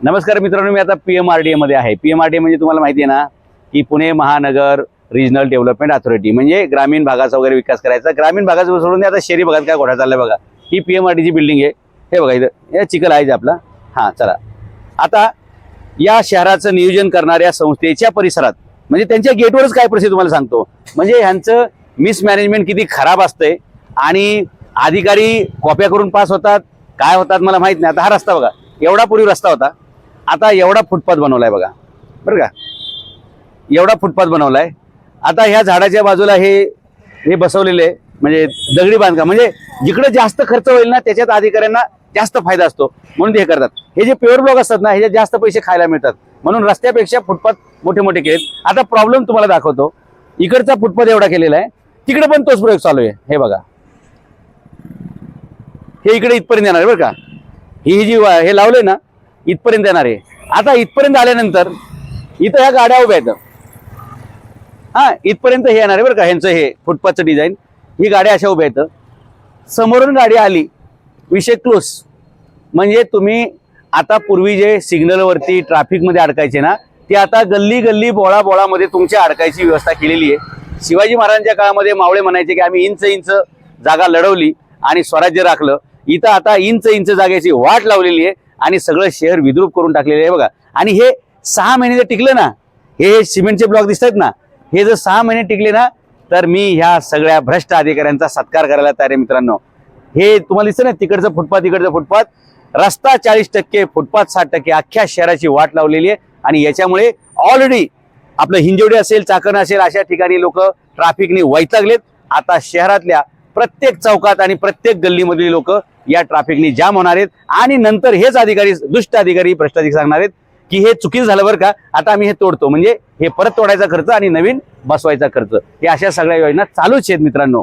नमस्कार मित्रांनो मी आता पी एम आर डी एमध्ये आहे. पी एम आर डी म्हणजे तुम्हाला माहिती आहे ना की पुणे महानगर रिजनल डेव्हलपमेंट अथॉरिटी म्हणजे ग्रामीण भागाचा वगैरे विकास करायचा. ग्रामीण भागाचं सोडून आता शहरी भागात काय घोडा चाललाय बघा. ही पी एम आर डीची बिल्डिंग आहे. हे बघा इथं हे चिखल आहे आपला. हां चला. आता या शहराचं नियोजन करणाऱ्या संस्थेच्या परिसरात म्हणजे त्यांच्या गेटवरच काय परिस्थिती तुम्हाला सांगतो. म्हणजे ह्यांचं मिसमॅनेजमेंट किती खराब असतंय आणि अधिकारी कॉप्या करून पास होतात. काय होतात मला माहीत नाही. आता हा रस्ता बघा. एवढा पूर्वी रस्ता होता. आता एवढा फुटपाथ बनवलाय बघा. बरं का? एवढा फुटपाथ बनवलाय. आता ह्या झाडाच्या बाजूला हे हे बसवलेले म्हणजे दगडी बांधकाम म्हणजे जिकडे जास्त खर्च होईल ना त्याच्यात अधिकाऱ्यांना जास्त फायदा असतो. म्हणून हे करतात. हे जे प्युअर ब्लॉक असतात ना ह्याच्यात जास्त पैसे खायला मिळतात. म्हणून रस्त्यापेक्षा फुटपाथ मोठे मोठे केलेत. आता प्रॉब्लेम तुम्हाला दाखवतो. इकडचा फुटपाथ एवढा केलेला आहे. तिकडे पण तोच प्रयोग चालू आहे. हे बघा. हे इकडे इथपर्यंत येणार आहे बरं का? ही जी हे लावलंय ना इथपर्यंत येणार आहे. आता इथपर्यंत आल्यानंतर इथं ह्या गाड्या उभ्या आहेत. हा इथपर्यंत हे येणार आहे बरं का ह्यांचं हे फुटपाथचं डिझाईन ही गाड्या अशा उभ्या आहेत. समोरून गाडी आली विषय क्लोज म्हणजे तुम्ही आता पूर्वी जे सिग्नलवरती ट्रॅफिकमध्ये अडकायचे ना ते आता गल्ली गल्ली बोळा बोळामध्ये तुमच्या अडकायची व्यवस्था केलेली आहे. शिवाजी महाराजांच्या काळामध्ये मावळे म्हणायचे की आम्ही इंच इंच जागा लढवली आणि स्वराज्य राखलं. इथं आता इंच इंच जागेची वाट लावलेली आहे. आणि सगळं शहर विद्रूप करून टाकलेलं आहे बघा. आणि हे सहा महिने जर टिकलं ना हे सिमेंटचे ब्लॉक दिसत आहेत ना हे जर सहा महिने टिकले ना तर मी ह्या सगळ्या भ्रष्ट अधिकाऱ्यांचा सत्कार करायला तयार आहे मित्रांनो. हे तुम्हाला दिसतं ना तिकडचं फुटपाथ इकडचं फुटपाथ. रस्ता चाळीस टक्के फुटपाथ साठ टक्के अख्ख्या शहराची वाट लावलेली आहे. आणि याच्यामुळे ऑलरेडी आपलं हिंजवडी असेल चाकण असेल अशा ठिकाणी लोक ट्रॅफिकने वैतागलेत. आता शहरातल्या प्रत्येक चौकात आणि प्रत्येक गल्लीमधली लोक या ट्रॅफिकनी जाम होणार आहेत. आणि नंतर हेच अधिकारी दुष्ट अधिकारी भ्रष्ट अधिकारी सांगणार आहेत की हे चुकीचं झालं बरं का आता आम्ही हे तोडतो. म्हणजे हे परत तोडायचा खर्च आणि नवीन बसवायचा खर्च. हे अशा सगळ्या योजना चालूच आहेत मित्रांनो.